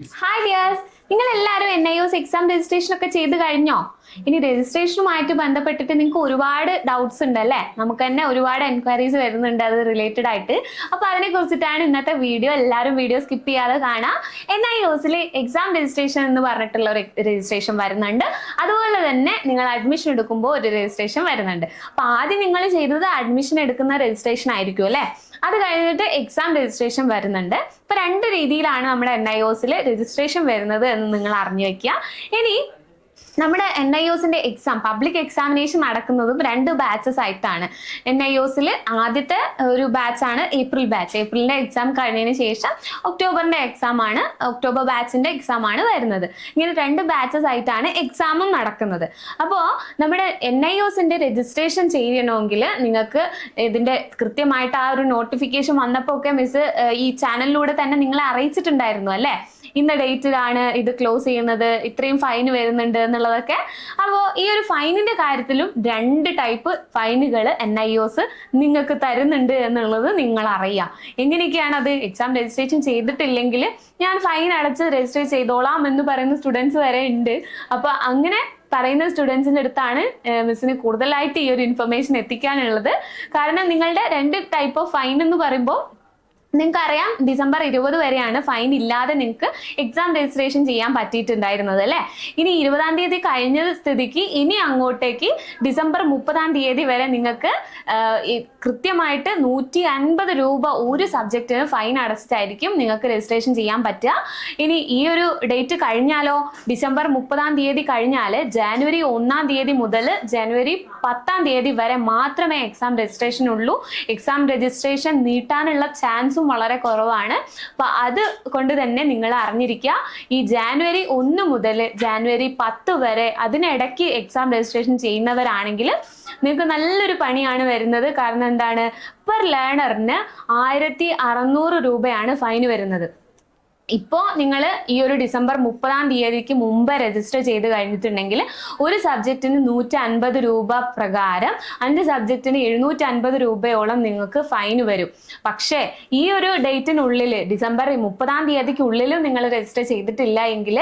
Hi dears നിങ്ങൾ എല്ലാവരും N I S exam registration ഒക്കെ ചെയ്ത് കഴിഞ്ഞോ? ഇനി രജിസ്ട്രേഷനുമായിട്ട് ബന്ധപ്പെട്ടിട്ട് നിങ്ങൾക്ക് ഒരുപാട് ഡൗട്ട്സ് ഉണ്ട് അല്ലേ? നമുക്ക് തന്നെ ഒരുപാട് എൻക്വയറീസ് വരുന്നുണ്ട് അത് റിലേറ്റഡ് ആയിട്ട്. അപ്പൊ അതിനെ കുറിച്ചിട്ടാണ് ഇന്നത്തെ വീഡിയോ എല്ലാവരും വീഡിയോ സ്കിപ്പ് ചെയ്യാതെ കാണാം. എൻ ഐ എസിൽ എക്സാം രജിസ്ട്രേഷൻ എന്ന് പറഞ്ഞിട്ടുള്ള ഒരു രജിസ്ട്രേഷൻ വരുന്നുണ്ട്. അതുപോലെ തന്നെ നിങ്ങൾ അഡ്മിഷൻ എടുക്കുമ്പോൾ ഒരു രജിസ്ട്രേഷൻ വരുന്നുണ്ട്. അപ്പൊ ആദ്യം നിങ്ങൾ ചെയ്തത് അഡ്മിഷൻ എടുക്കുന്ന രജിസ്ട്രേഷൻ ആയിരിക്കും അല്ലേ? അത് കഴിഞ്ഞിട്ട് എക്സാം രജിസ്ട്രേഷൻ വരുന്നുണ്ട്. ഇപ്പൊ രണ്ട് രീതിയിലാണ് നമ്മുടെ എൻ ഐ ഒസിൽ രജിസ്ട്രേഷൻ വരുന്നത് എന്ന് നിങ്ങൾ അറിഞ്ഞു വെക്കുക. ഇനി നമ്മുടെ എൻ ഐ ഒസിന്റെ എക്സാം പബ്ലിക് എക്സാമിനേഷൻ നടക്കുന്നതും രണ്ട് ബാച്ചസ് ആയിട്ടാണ്. എൻ ഐ ഒസിൽ ആദ്യത്തെ ഒരു ബാച്ച് ആണ് ഏപ്രിൽ ബാച്ച് ഏപ്രിലിന്റെ എക്സാം കഴിഞ്ഞതിന് ശേഷം ഒക്ടോബറിന്റെ എക്സാം ആണ് ഒക്ടോബർ ബാച്ചിന്റെ എക്സാം ആണ് വരുന്നത്. ഇങ്ങനെ രണ്ട് ബാച്ചസ് ആയിട്ടാണ് എക്സാമും നടക്കുന്നത്. അപ്പോൾ നമ്മുടെ എൻ ഐ ഒസിന്റെ രജിസ്ട്രേഷൻ ചെയ്യണമെങ്കിൽ നിങ്ങൾക്ക് ഇതിന്റെ കൃത്യമായിട്ട് ആ ഒരു നോട്ടിഫിക്കേഷൻ വന്നപ്പോൾ ഒക്കെ മിസ് ഈ ചാനലിലൂടെ തന്നെ നിങ്ങളെ അറിയിച്ചിട്ടുണ്ടായിരുന്നു അല്ലേ? ഇന്ന ഡേറ്റിലാണ് ഇത് ക്ലോസ് ചെയ്യുന്നത് ഇത്രയും ഫൈൻ വരുന്നുണ്ട് എന്നുള്ളതൊക്കെ. അപ്പോൾ ഈ ഒരു ഫൈനിന്റെ കാര്യത്തിലും രണ്ട് ടൈപ്പ് ഫൈനുകൾ എൻ ഐ ഒസ് നിങ്ങൾക്ക് തരുന്നുണ്ട് എന്നുള്ളത് നിങ്ങൾ അറിയാം എങ്ങനെയൊക്കെയാണ് അത് എക്സാം രജിസ്ട്രേഷൻ ചെയ്തിട്ടില്ലെങ്കിൽ ഞാൻ ഫൈൻ അടച്ച് രജിസ്റ്റർ ചെയ്തോളാം എന്ന് പറയുന്ന സ്റ്റുഡൻസ് വരെ ഉണ്ട്. അപ്പൊ അങ്ങനെ പറയുന്ന സ്റ്റുഡൻസിന്റെ അടുത്താണ് മിസ്സിന് കൂടുതലായിട്ട് ഈ ഒരു ഇൻഫർമേഷൻ എത്തിക്കാനുള്ളത്. കാരണം നിങ്ങളുടെ രണ്ട് ടൈപ്പ് ഓഫ് ഫൈൻ എന്ന് പറയുമ്പോൾ നിങ്ങൾക്ക് അറിയാം ഡിസംബർ ഇരുപത് വരെയാണ് ഫൈൻ ഇല്ലാതെ നിങ്ങൾക്ക് എക്സാം രജിസ്ട്രേഷൻ ചെയ്യാൻ പറ്റിയിട്ടുണ്ടായിരുന്നത് അല്ലേ? ഇനി ഇരുപതാം തീയതി കഴിഞ്ഞ സ്ഥിതിക്ക് ഇനി അങ്ങോട്ടേക്ക് ഡിസംബർ മുപ്പതാം തീയതി വരെ നിങ്ങൾക്ക് കൃത്യമായിട്ട് നൂറ്റി അൻപത് രൂപ ഒരു സബ്ജക്റ്റിന് ഫൈൻ അടച്ചിട്ടായിരിക്കും നിങ്ങൾക്ക് രജിസ്ട്രേഷൻ ചെയ്യാൻ പറ്റുക. ഇനി ഈ ഒരു ഡേറ്റ് കഴിഞ്ഞാലോ ഡിസംബർ മുപ്പതാം തീയതി കഴിഞ്ഞാൽ ജാനുവരി ഒന്നാം തീയതി മുതൽ ജനുവരി പത്താം തീയതി വരെ മാത്രമേ എക്സാം രജിസ്ട്രേഷൻ ഉള്ളൂ. എക്സാം രജിസ്ട്രേഷൻ നീട്ടാനുള്ള ചാൻസും വളരെ കുറവാണ്. അപ്പൊ അത് കൊണ്ട് തന്നെ നിങ്ങൾ അറിഞ്ഞിരിക്കുക. ഈ ജാനുവരി ഒന്ന് മുതൽ ജാനുവരി പത്ത് വരെ അതിനിടയ്ക്ക് എക്സാം രജിസ്ട്രേഷൻ ചെയ്യുന്നവരാണെങ്കിൽ നിങ്ങൾക്ക് നല്ലൊരു പണിയാണ് വരുന്നത്. കാരണം എന്താണ്? പെർ ലേണറിന് ആയിരത്തി അറുന്നൂറ് രൂപയാണ് ഫൈൻ വരുന്നത്. ഇപ്പോൾ നിങ്ങൾ ഈ ഒരു ഡിസംബർ മുപ്പതാം തീയതിക്ക് മുമ്പ് രജിസ്റ്റർ ചെയ്ത് കഴിഞ്ഞിട്ടുണ്ടെങ്കിൽ ഒരു സബ്ജക്റ്റിന് നൂറ്റി അൻപത് രൂപ പ്രകാരം അഞ്ച് സബ്ജക്റ്റിന് എഴുന്നൂറ്റി അൻപത് രൂപയോളം നിങ്ങൾക്ക് ഫൈൻ വരും. പക്ഷേ ഈ ഒരു ഡേറ്റിനുള്ളിൽ ഡിസംബർ മുപ്പതാം തീയതിക്കുള്ളിൽ നിങ്ങൾ രജിസ്റ്റർ ചെയ്തിട്ടില്ല എങ്കിൽ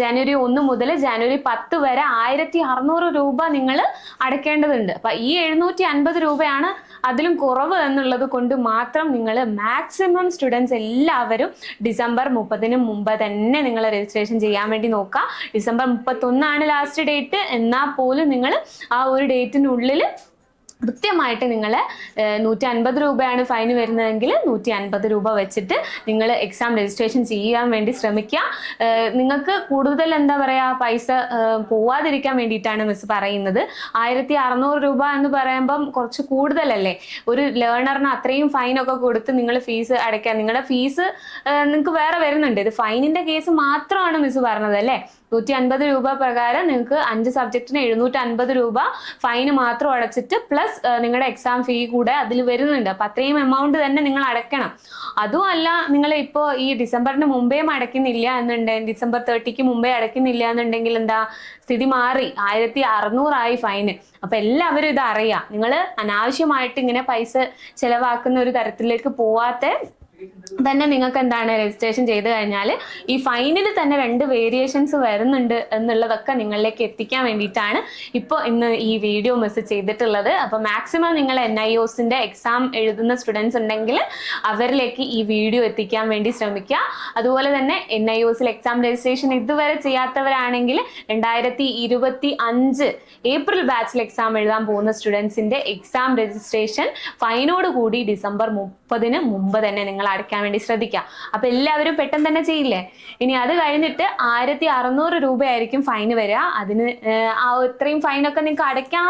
ജനുവരി ഒന്ന് മുതൽ ജനുവരി പത്ത് വരെ ആയിരത്തി അറുന്നൂറ് രൂപ നിങ്ങൾ അടയ്ക്കേണ്ടതുണ്ട്. അപ്പം ഈ എഴുന്നൂറ്റി അൻപത് രൂപയാണ് അതിലും കുറവ് എന്നുള്ളത് കൊണ്ട് മാത്രം നിങ്ങൾ മാക്സിമം സ്റ്റുഡൻസ് എല്ലാവരും ഡിസംബർ മുപ്പതിന് മുമ്പ് തന്നെ നിങ്ങൾ രജിസ്ട്രേഷൻ ചെയ്യാൻ വേണ്ടി നോക്കുക. ഡിസംബർ മുപ്പത്തൊന്നാണ് ലാസ്റ്റ് ഡേറ്റ് എന്നാൽ പോലും നിങ്ങൾ ആ ഒരു ഡേറ്റിനുള്ളിൽ കൃത്യമായിട്ട് നിങ്ങൾ നൂറ്റി അൻപത് രൂപയാണ് ഫൈൻ വരുന്നതെങ്കിൽ നൂറ്റി അൻപത് രൂപ വെച്ചിട്ട് നിങ്ങൾ എക്സാം രജിസ്ട്രേഷൻ ചെയ്യാൻ വേണ്ടി ശ്രമിക്കുക. നിങ്ങൾക്ക് കൂടുതൽ എന്താ പറയുക പൈസ പോവാതിരിക്കാൻ വേണ്ടിയിട്ടാണ് മിസ് പറയുന്നത്. ആയിരത്തി അറുന്നൂറ് രൂപ എന്ന് പറയുമ്പം കുറച്ച് കൂടുതലല്ലേ? ഒരു ലേണറിന് അത്രയും ഫൈനൊക്കെ കൊടുത്ത് നിങ്ങൾ ഫീസ് അടയ്ക്കാൻ നിങ്ങളുടെ ഫീസ് നിങ്ങൾക്ക് വേറെ വരുന്നുണ്ട്. ഇത് ഫൈനിന്റെ കേസ് മാത്രമാണ് മിസ് പറഞ്ഞത് അല്ലേ? നൂറ്റി അൻപത് രൂപ പ്രകാരം നിങ്ങൾക്ക് അഞ്ച് സബ്ജക്റ്റിന് എഴുന്നൂറ്റി അൻപത് രൂപ ഫൈന് മാത്രം അടച്ചിട്ട് പ്ലസ് നിങ്ങളുടെ എക്സാം ഫീ കൂടെ അതിൽ വരുന്നുണ്ട്. അപ്പൊ അത്രയും എമൗണ്ട് തന്നെ നിങ്ങൾ അടയ്ക്കണം. അതുമല്ല നിങ്ങൾ ഇപ്പോൾ ഈ ഡിസംബറിന് മുമ്പേയും അടയ്ക്കുന്നില്ല എന്നുണ്ടെങ്കിൽ ഡിസംബർ തേർട്ടിക്ക് മുമ്പേ അടയ്ക്കുന്നില്ല എന്നുണ്ടെങ്കിൽ എന്താ സ്ഥിതി മാറി. ആയിരത്തി അറുന്നൂറായി ഫൈന് അപ്പൊ എല്ലാവരും ഇത് അറിയാം. നിങ്ങൾ അനാവശ്യമായിട്ട് ഇങ്ങനെ പൈസ ചെലവാക്കുന്ന ഒരു തരത്തിലേക്ക് പോവാത്ത തന്നെ നിങ്ങൾക്ക് എന്താണ് രജിസ്ട്രേഷൻ ചെയ്ത് കഴിഞ്ഞാൽ ഈ ഫൈനിൽ തന്നെ രണ്ട് വേരിയേഷൻസ് വരുന്നുണ്ട് എന്നുള്ളതൊക്കെ നിങ്ങളിലേക്ക് എത്തിക്കാൻ വേണ്ടിയിട്ടാണ് ഇപ്പോൾ ഇന്ന് ഈ വീഡിയോ മെസ്സേജ് ചെയ്തിട്ടുള്ളത്. അപ്പോൾ മാക്സിമം നിങ്ങൾ എൻ ഐ ഒസിന്റെ എക്സാം എഴുതുന്ന സ്റ്റുഡൻസ് ഉണ്ടെങ്കിൽ അവരിലേക്ക് ഈ വീഡിയോ എത്തിക്കാൻ വേണ്ടി ശ്രമിക്കുക. അതുപോലെ തന്നെ എൻ ഐ ഒസിൽ എക്സാം രജിസ്ട്രേഷൻ ഇതുവരെ ചെയ്യാത്തവരാണെങ്കിൽ രണ്ടായിരത്തി ഇരുപത്തി അഞ്ച് ഏപ്രിൽ ബാച്ചിൽ എക്സാം എഴുതാൻ പോകുന്ന സ്റ്റുഡൻസിന്റെ എക്സാം രജിസ്ട്രേഷൻ ഫൈനോട് കൂടി ഡിസംബർ മുപ്പതിന് മുമ്പ് തന്നെ നിങ്ങൾ അടയ്ക്കാൻ വേണ്ടി ശ്രദ്ധിക്കുക. അപ്പൊ എല്ലാവരും പെട്ടെന്ന് തന്നെ ചെയ്യില്ലേ? ഇനി അത് കഴിഞ്ഞിട്ട് ആയിരത്തി അറുന്നൂറ് രൂപയായിരിക്കും ഫൈൻ വരിക. അതിന് ആ ഇത്രയും ഫൈനൊക്കെ നിങ്ങൾക്ക് അടയ്ക്കാൻ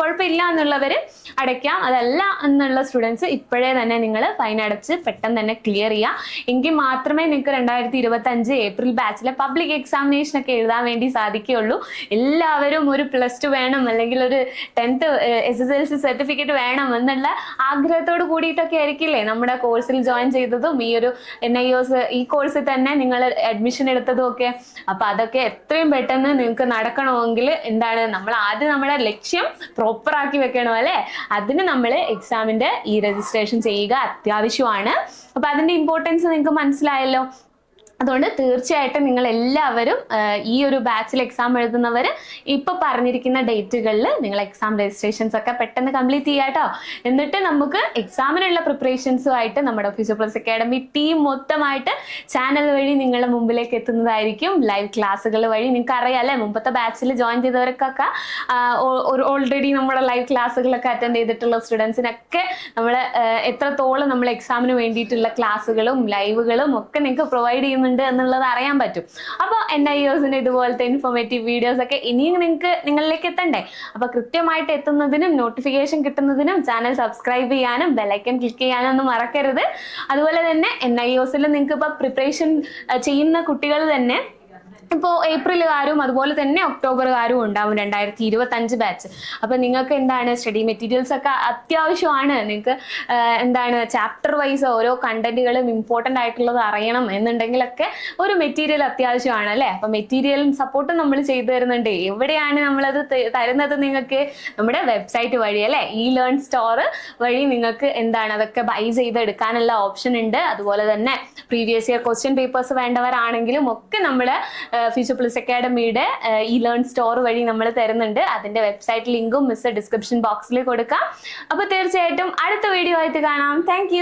കുഴപ്പമില്ല എന്നുള്ളവർ അടയ്ക്കാം. അതല്ല എന്നുള്ള സ്റ്റുഡൻസ് ഇപ്പോഴേ തന്നെ നിങ്ങൾ ഫൈൻ അടച്ച് പെട്ടെന്ന് തന്നെ ക്ലിയർ ചെയ്യുക. എങ്കിൽ മാത്രമേ നിങ്ങൾക്ക് രണ്ടായിരത്തി ഇരുപത്തി അഞ്ച് ഏപ്രിൽ ബാച്ചിലെ പബ്ലിക് എക്സാമിനേഷൻ ഒക്കെ എഴുതാൻ വേണ്ടി സാധിക്കുകയുള്ളൂ. എല്ലാവരും ഒരു പ്ലസ് ടു വേണം അല്ലെങ്കിൽ ഒരു tenth S S L C certificate വേണം എന്നുള്ള ആഗ്രഹത്തോട് കൂടിയിട്ടൊക്കെ ആയിരിക്കില്ലേ നമ്മുടെ കോഴ്സിൽ ജോയിൻ ചെയ്തതും ഈ ഒരു എൻ ഐ ഒസ് ഈ കോഴ്സിൽ തന്നെ നിങ്ങൾ അഡ്മിഷൻ എടുത്തതും ഒക്കെ. അപ്പൊ അതൊക്കെ എത്രയും പെട്ടെന്ന് നിങ്ങൾക്ക് നടക്കണമെങ്കിൽ എന്താണ് നമ്മൾ ആദ്യം നമ്മുടെ ലക്ഷ്യം പ്രോപ്പർ ആക്കി വെക്കണം അല്ലെ? അതിന് നമ്മൾ എക്സാമിന്റെ ഈ രജിസ്ട്രേഷൻ ചെയ്യുക അത്യാവശ്യമാണ്. അപ്പൊ അതിന്റെ ഇമ്പോർട്ടൻസ് നിങ്ങൾക്ക് മനസ്സിലായല്ലോ. അതുകൊണ്ട് തീർച്ചയായിട്ടും നിങ്ങൾ എല്ലാവരും ഈ ഒരു ബാച്ചിൽ എക്സാം എഴുതുന്നവർ ഇപ്പൊ പറഞ്ഞിരിക്കുന്ന ഡേറ്റുകളിൽ നിങ്ങൾ എക്സാം രജിസ്ട്രേഷൻസ് ഒക്കെ പെട്ടെന്ന് കംപ്ലീറ്റ് ചെയ്യാട്ടോ എന്നിട്ട് നമുക്ക് എക്സാമിനുള്ള പ്രിപ്പറേഷൻസുമായിട്ട് നമ്മുടെ ഫിസിയോ പ്ലസ് അക്കാഡമി ടീം മൊത്തമായിട്ട് ചാനൽ വഴി നിങ്ങളുടെ മുമ്പിലേക്ക് എത്തുന്നതായിരിക്കും. ലൈവ് ക്ലാസ്സുകൾ വഴി നിങ്ങൾക്ക് അറിയാം അല്ലേ? മുമ്പത്തെ ബാച്ചിൽ ജോയിൻ ചെയ്തവർക്കൊക്കെ ഓൾറെഡി നമ്മുടെ ലൈവ് ക്ലാസ്സുകളൊക്കെ അറ്റൻഡ് ചെയ്തിട്ടുള്ള സ്റ്റുഡൻസിനൊക്കെ നമ്മൾ എത്രത്തോളം നമ്മൾ എക്സാമിന് വേണ്ടിയിട്ടുള്ള ക്ലാസ്സുകളും ലൈവുകളും ഒക്കെ നിങ്ങൾക്ക് പ്രൊവൈഡ് ചെയ്യുന്നുണ്ട്. എന്നുള്ളത് അറിയാൻ പറ്റും. അപ്പോൾ എൻ ഐ ഒസിന് ഇതുപോലത്തെ ഇൻഫോർമേറ്റീവ് വീഡിയോസ് ഒക്കെ ഇനിയും നിങ്ങൾക്ക് നിങ്ങളിലേക്ക് എത്തണ്ടേ? അപ്പോൾ കൃത്യമായിട്ട് എത്തുന്നതിനും നോട്ടിഫിക്കേഷൻ കിട്ടുന്നതിനും ചാനൽ സബ്സ്ക്രൈബ് ചെയ്യാനും ബെലൈക്കൻ ക്ലിക്ക് ചെയ്യാനും ഒന്നും മറക്കരുത്. അതുപോലെ തന്നെ എൻ ഐ ഒസിൽ നിങ്ങൾക്ക് ഇപ്പോൾ പ്രിപ്പറേഷൻ ചെയ്യുന്ന കുട്ടികൾ തന്നെ ഇപ്പോൾ ഏപ്രിലുകാരും അതുപോലെ തന്നെ ഒക്ടോബറുകാരും ഉണ്ടാവും രണ്ടായിരത്തി ഇരുപത്തി അഞ്ച് ബാച്ച് അപ്പം നിങ്ങൾക്ക് എന്താണ് സ്റ്റഡി മെറ്റീരിയൽസ് ഒക്കെ അത്യാവശ്യമാണ്? നിങ്ങൾക്ക് എന്താണ് ചാപ്റ്റർ വൈസ് ഓരോ കണ്ടന്റുകളും ഇമ്പോർട്ടന്റ് ആയിട്ടുള്ളത് അറിയണം എന്നുണ്ടെങ്കിലൊക്കെ ഒരു മെറ്റീരിയൽ അത്യാവശ്യമാണ് അല്ലേ? അപ്പം മെറ്റീരിയലും സപ്പോർട്ടും നമ്മൾ ചെയ്തു തരുന്നുണ്ട്. എവിടെയാണ് നമ്മളത് തരുന്നത് നിങ്ങൾക്ക്? നമ്മുടെ വെബ്സൈറ്റ് വഴി അല്ലേ? ഇ ലേൺ സ്റ്റോർ വഴി നിങ്ങൾക്ക് എന്താണ് അതൊക്കെ ബൈ ചെയ്തെടുക്കാനുള്ള ഓപ്ഷൻ ഉണ്ട്. അതുപോലെ തന്നെ പ്രീവിയസ് ഇയർ ക്വസ്റ്റ്യൻ പേപ്പേഴ്സ് വേണ്ടവരാണെങ്കിലും ഒക്കെ നമ്മൾ ഫ്യൂച്ചർ പ്ലസ് അക്കാഡമിയുടെ ഈ ലേൺ സ്റ്റോർ വഴി നമ്മൾ തരുന്നുണ്ട്. അതിന്റെ വെബ്സൈറ്റ് ലിങ്കും മിസ് ഡിസ്ക്രിപ്ഷൻ ബോക്സിൽ കൊടുക്കാം. അപ്പൊ തീർച്ചയായിട്ടും അടുത്ത വീഡിയോ ആയിട്ട് കാണാം. താങ്ക്